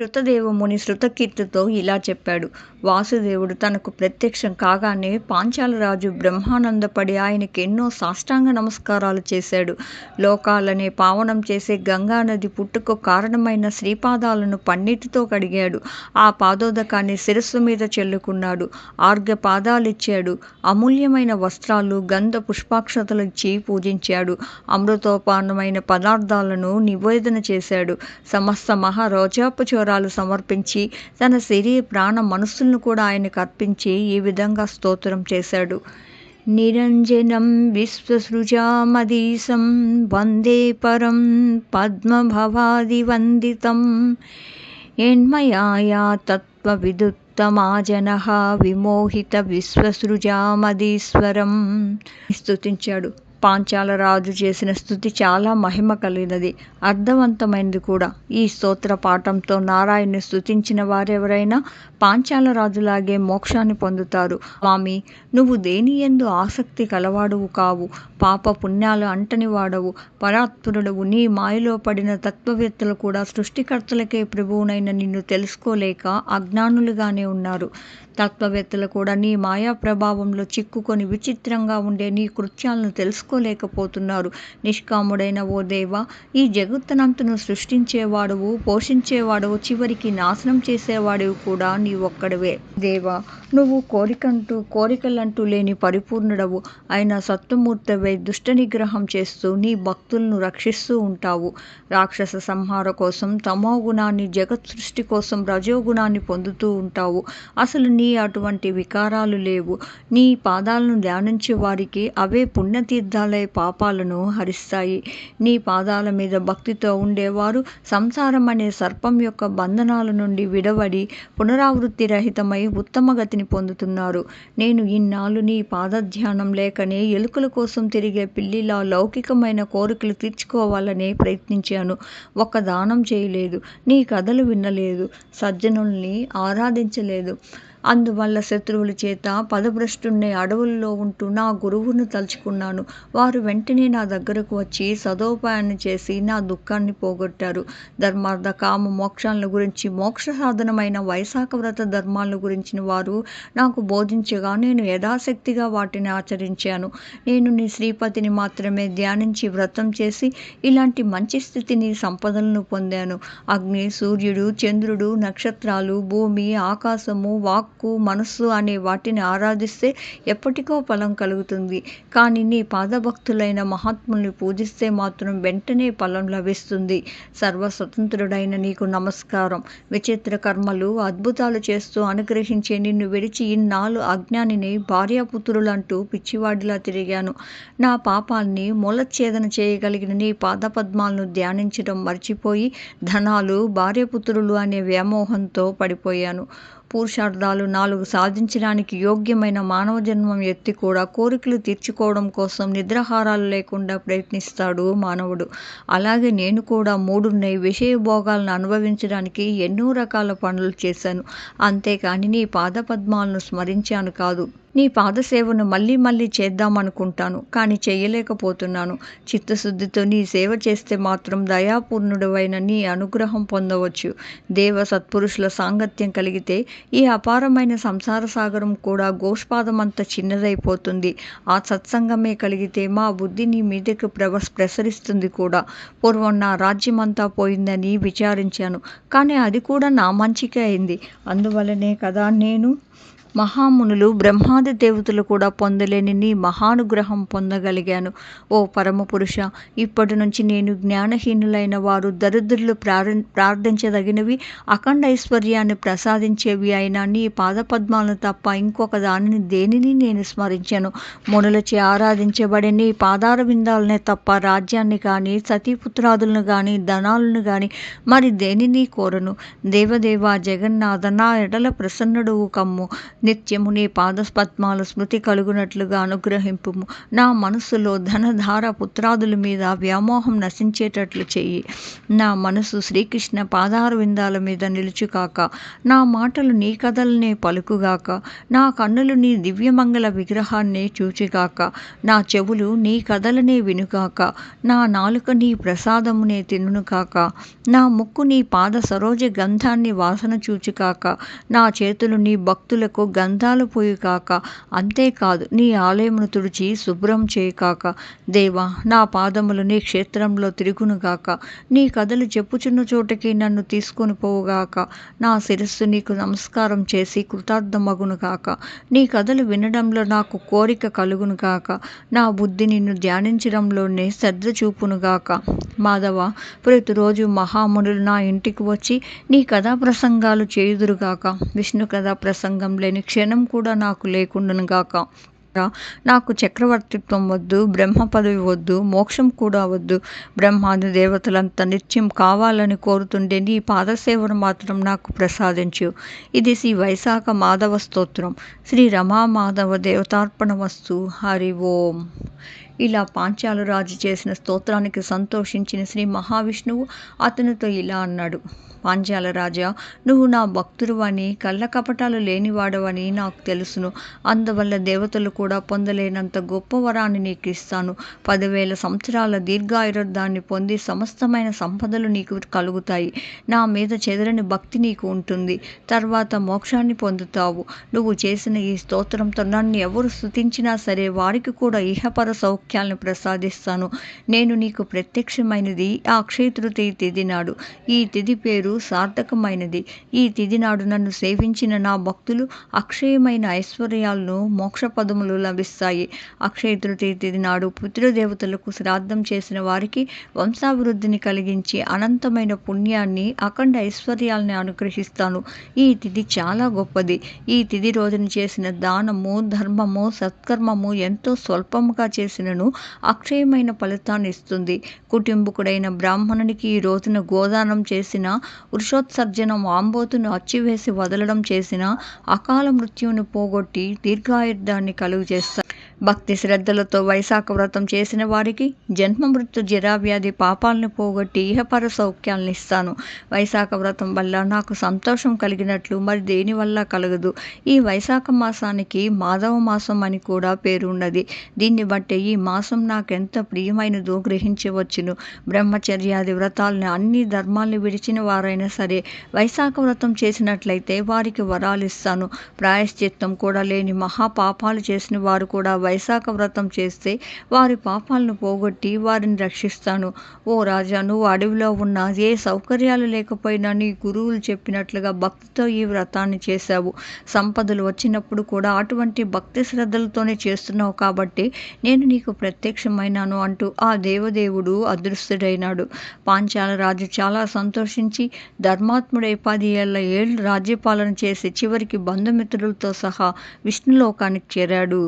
శృతదేవముని శృతకీర్తితో ఇలా చెప్పాడు. వాసుదేవుడు తనకు ప్రత్యక్షం కాగానే పాంచాలరాజు బ్రహ్మానందపడి ఆయనకి ఎన్నో సాష్టాంగ నమస్కారాలు చేశాడు. లోకాలనే పావనం చేసే గంగానది పుట్టుకు కారణమైన శ్రీపాదాలను పన్నీటితో కడిగాడు. ఆ పాదోదకాన్ని శిరస్సు మీద చెల్లుకున్నాడు ఆర్ఘ్య పాదాలిచ్చాడు. అమూల్యమైన వస్త్రాలు, గంధ పుష్పాక్షతలు ఇచ్చి పూజించాడు. అమృతోపానమైన పదార్థాలను నివేదన చేశాడు. సమస్త మహా స్తోత్రాలు సమర్పించి తన శరీర ప్రాణ మనస్సులను కూడా ఆయనకు అర్పించి ఈ విధంగా స్తోత్రం చేశాడు. నిరంజనం విశ్వసృజామదీశం వందే పరం పద్మభవాదివందితం యన్మయా యా తత్త్వవిదుత్తమాజనః విమోహిత విశ్వసృజామదీశ్వరం స్తుతించాడు. పాంచాల రాజు చేసిన స్థుతి చాలా మహిమ కలిగినది. అర్థవంతమైనది కూడా. ఈ స్తోత్ర పాఠంతో నారాయణుని స్థుతించిన వారెవరైనా పాంచాల రాజులాగే మోక్షాన్ని పొందుతారు. స్వామి నువ్వు దేని ఎందు ఆసక్తి కలవాడువు కావు. పాప పుణ్యాలు అంటని వాడవు. పరాత్పురుడవు నీ మాయలో పడిన తత్వవేత్తలు కూడా సృష్టికర్తలకే ప్రభువునైన నిన్ను తెలుసుకోలేక అజ్ఞానులుగానే ఉన్నారు. తత్వవేత్తలు కూడా నీ మాయా ప్రభావంలో చిక్కుకొని విచిత్రంగా ఉండే నీ కృత్యాలను తెలుసుకోలేకపోతున్నారు. నిష్కాముడైన ఓ దేవా! ఈ జగత్తనంతను సృష్టించేవాడువు పోషించేవాడువు చివరికి నాశనం చేసేవాడివి కూడా నీ ఒక్కడివే దేవా! నువ్వు కోరికంటూ కోరికలంటూ లేని పరిపూర్ణుడవు అయిన సత్వమూర్తవై దుష్ట నిగ్రహం చేస్తూ నీ భక్తులను రక్షిస్తూ ఉంటావు. రాక్షస సంహార కోసం తమో గుణాన్ని జగత్ సృష్టి కోసం రజోగుణాన్ని పొందుతూ ఉంటావు. అసలు నీ అటువంటి వికారాలు లేవు. నీ పాదాలను ధ్యానించే వారికి అవే పుణ్యతీర్థాలై పాపాలను హరిస్తాయి. నీ పాదాల మీద భక్తితో ఉండేవారు సంసారం అనే సర్పం యొక్క బంధనాల నుండి విడవడి పునరావృత్తి రహితమై ఉత్తమ గతిని పొందుతున్నారు. నేను ఇన్నాళ్ళు నీ పాదధ్యానం లేకనే ఎలుకల కోసం తిరిగే పిల్లిలా లౌకికమైన కోరికలు తీర్చుకోవాలనే ప్రయత్నించాను. ఒక్క దానం చేయలేదు. నీ కథలు వినలేదు. సజ్జనుల్ని ఆరాధించలేదు. అందువల్ల శత్రువుల చేత పథభ్రష్టుడనై అడవుల్లో ఉంటూ నా గురువును తలుచుకున్నాను. వారు వెంటనే నా దగ్గరకు వచ్చి సదోపాయాన్ని చేసి నా దుఃఖాన్ని పోగొట్టారు. ధర్మార్థ కామ మోక్షాలను గురించి మోక్ష సాధనమైన వైశాఖ వ్రత ధర్మాల గురించిన వారు నాకు బోధించగా నేను యథాశక్తిగా వాటిని ఆచరించాను. నేను నీ శ్రీపతిని మాత్రమే ధ్యానించి వ్రతం చేసి ఇలాంటి మంచి స్థితిని, సంపదలను పొందాను. అగ్ని, సూర్యుడు, చంద్రుడు, నక్షత్రాలు, భూమి, ఆకాశము, వాక్ వాక్కు, మనస్సు అనే వాటిని ఆరాధిస్తే ఎప్పటికో ఫలం కలుగుతుంది. కానీ నీ పాదభక్తులైన మహాత్ముల్ని పూజిస్తే మాత్రం వెంటనే ఫలం లభిస్తుంది. సర్వస్వతంత్రుడైన నీకు నమస్కారం. విచిత్ర కర్మలు, అద్భుతాలు చేస్తూ అనుగ్రహించే నిన్ను విడిచి ఇన్నాళ్ళు అజ్ఞానిని భార్యాపుత్రులంటూ పిచ్చివాడిలా తిరిగాను. నా పాపాల్ని మూలఛేదన చేయగలిగిన నీ పాదపద్మాలను ధ్యానించడం మర్చిపోయి ధనాలు, భార్యపుత్రులు అనే వ్యామోహంతో పడిపోయాను. పురుషార్థాలు నాలుగు సాధించడానికి యోగ్యమైన మానవ జన్మం ఎత్తి కూడా కోరికలు తీర్చుకోవడం కోసం నిద్రాహారాలు లేకుండా ప్రయత్నిస్తాడు మానవుడు. అలాగే నేను కూడా మూడున్నయి విషయ భోగాలను అనుభవించడానికి ఎన్నో రకాల పనులు చేశాను. అంతేకాని నీ పాదపద్మాలను స్మరించాను కాదు. నీ పాదసేవను మళ్ళీ మళ్ళీ చేద్దామనుకుంటాను. కానీ చేయలేకపోతున్నాను చిత్తశుద్ధితో నీ సేవ చేస్తే మాత్రం దయాపూర్ణుడవైన నీ అనుగ్రహం పొందవచ్చు. దేవ సత్పురుషుల సాంగత్యం కలిగితే ఈ అపారమైన సంసార సాగరం కూడా గోష్పాదమంత చిన్నదైపోతుంది. ఆ సత్సంగమే కలిగితే మా బుద్ధి నీ మీదకి ప్రసరిస్తుంది కూడా. పూర్వం నా రాజ్యమంతా పోయిందని విచారించాను. కానీ అది కూడా నా మంచికే అయింది. అందువలనే కదా నేను మహామునులు, బ్రహ్మాది దేవతలు కూడా పొందలేని నీ మహానుగ్రహం పొందగలిగాను. ఓ పరమపురుష ఇప్పటి నుంచి నేను జ్ఞానహీనులైన వారు, దరిద్రులు ప్రార్థించదగినవి, అఖండ ఐశ్వర్యాన్ని ప్రసాదించేవి అయినా నీ పాదపద్మాలను తప్ప ఇంకొక దానిని దేనిని నేను స్మరించాను మునులచే ఆరాధించబడే నీ పాదారవిందాలనే తప్ప రాజ్యాన్ని కానీ సతీపుత్రాదులను కానీ ధనాలను కానీ మరి దేనిని కోరను. దేవదేవా జగన్నాథ నా ఎడల ప్రసన్నుడు కమ్ము. నిత్యము నీ పాదపద్మాల స్మృతి కలుగునట్లుగా అనుగ్రహింపుము. నా మనస్సులో ధనధార పుత్రాదుల మీద వ్యామోహం నశించేటట్లు చెయ్యి. నా మనసు శ్రీకృష్ణ పాదార విందాల మీద నిలుచుకాక నా మాటలు నీ కథలనే పలుకుగాక నా కన్నులు నీ దివ్యమంగళ విగ్రహాన్ని చూచిగాక నా చెవులు నీ కథలనే వినుగాక నా నాలుక నీ ప్రసాదమునే తినుగాక నా ముక్కు నీ పాద సరోజ గంధాన్ని వాసన చూచుకాక నా చేతులు నీ భక్తులకు గంధాలు పోయుకాక అంతేకాదు నీ ఆలయమును తుడిచి శుభ్రం చేయకాక దేవా నా పాదములు నీ క్షేత్రంలో తిరుగునుగాక నీ కథలు చెప్పుచున్న చోటకి నన్ను తీసుకొని పోవుగాక నా శిరస్సు నీకు నమస్కారం చేసి కృతార్థమగునుగాక నీ కథలు వినడంలో నాకు కోరిక కలుగునుగాక నా బుద్ధి నిన్ను ధ్యానించడంలోనే శ్రద్ధ చూపునుగాక మాధవ ప్రతిరోజు మహామునులు నా ఇంటికి వచ్చి నీ కథా ప్రసంగాలు చేయుదురుగాక విష్ణు కథా ప్రసంగం లేని క్షణం కూడా నాకు లేకుండానుగాక నాకు చక్రవర్తిత్వం వద్దు బ్రహ్మ పదవి వద్దు మోక్షం కూడా వద్దు. బ్రహ్మాది దేవతలంతా నిత్యం కావాలని కోరుతుండే నీ పాదసేవను మాత్రం నాకు ప్రసాదించు. ఇది శ్రీ వైశాఖ మాధవ స్తోత్రం. శ్రీ రమా మాధవ దేవతార్పణ వస్తు. హరి ఓం. ఇలా పాంచాలు రాజు చేసిన స్తోత్రానికి సంతోషించిన శ్రీ మహావిష్ణువు అతనితో ఇలా అన్నాడు. పాంచాల రాజా నువ్వు నా భక్తుడువని కళ్ళ కపటాలు లేనివాడవని నాకు తెలుసును. అందువల్ల దేవతలు కూడా పొందలేనంత గొప్ప వరాన్ని నీకు ఇస్తాను. పదివేల సంవత్సరాల దీర్ఘాయుర్దాన్ని పొంది సమస్తమైన సంపదలు నీకు కలుగుతాయి. నా మీద చెదరని భక్తి నీకు ఉంటుంది. తర్వాత మోక్షాన్ని పొందుతావు. నువ్వు చేసిన ఈ స్తోత్రంతో నన్ను ఎవరు స్థుతించినా సరే వారికి కూడా ఇహపర సౌఖ్యాలను ప్రసాదిస్తాను. నేను నీకు ప్రత్యక్షమైనది. ఆ అక్షయ తృతీయ తిథి నాడు. ఈ తిథి పేరు సార్థకమైనది. ఈ తిథి నాడు నన్ను సేవించిన నా భక్తులు అక్షయమైన ఐశ్వర్యాలను మోక్ష పదములు లభిస్తాయి అక్షయ తృతీయ తిథి నాడు శ్రాద్ధం చేసిన వారికి వంశాభివృద్ధిని కలిగించి అనంతమైన పుణ్యాన్ని అఖండ ఐశ్వర్యాలని అనుగ్రహిస్తాను. ఈ తిథి చాలా గొప్పది. ఈ తిథి రోజున చేసిన దానము ధర్మము సత్కర్మము ఎంతో స్వల్పముగా చేసినను అక్షయమైన ఫలితాన్ని ఇస్తుంది. కుటుంబకుడైన బ్రాహ్మణునికి ఈ రోజున గోదానం చేసిన వృషోత్సర్జనం ఆంబోతును అచ్చివేసి వదలడం చేసిన అకాల మృత్యువును పోగొట్టి దీర్ఘాయుర్ధాన్ని కలుగు చేస్తారు భక్తి శ్రద్ధలతో వైశాఖ వ్రతం చేసిన వారికి జన్మ మృత్యు జరావ్యాధి పాపాలను పోగొట్టి ఇహపర సౌఖ్యాలను ఇస్తాను. వైశాఖ వ్రతం వల్ల నాకు సంతోషం కలిగినట్లు మరి దేని వల్ల కలగదు? ఈ వైశాఖ మాసానికి మాధవ మాసం అని కూడా పేరున్నది దీన్ని బట్టి ఈ మాసం నాకెంత ప్రియమైనదో గ్రహించవచ్చును. బ్రహ్మచర్యాది వ్రతాలని అన్ని ధర్మాల్ని విడిచిన వారైనా సరే వైశాఖ వ్రతం చేసినట్లయితే వారికి వరాలు ఇస్తాను ప్రాయశ్చిత్తం కూడా లేని మహాపాపాలు చేసిన వారు కూడా వైశాఖ వ్రతం చేస్తే వారి పాపాలను పోగొట్టి వారిని రక్షిస్తాను. ఓ రాజా నువ్వు అడవిలో ఉన్న ఏ సౌకర్యాలు లేకపోయినా నీ గురువులు చెప్పినట్లుగా భక్తితో ఈ వ్రతాన్ని చేశావు. సంపదలు వచ్చినప్పుడు కూడా అటువంటి భక్తి శ్రద్ధలతోనే చేస్తున్నావు కాబట్టి నేను నీకు ప్రత్యక్షమైనాను అంటూ ఆ దేవదేవుడు అదృష్టుడైనాడు పాంచాల రాజు చాలా సంతోషించి ధర్మాత్ముడై పది ఏళ్ళ ఏళ్ళు రాజ్యపాలన చేసి చివరికి బంధుమిత్రులతో సహా విష్ణులోకానికి చేరాడు.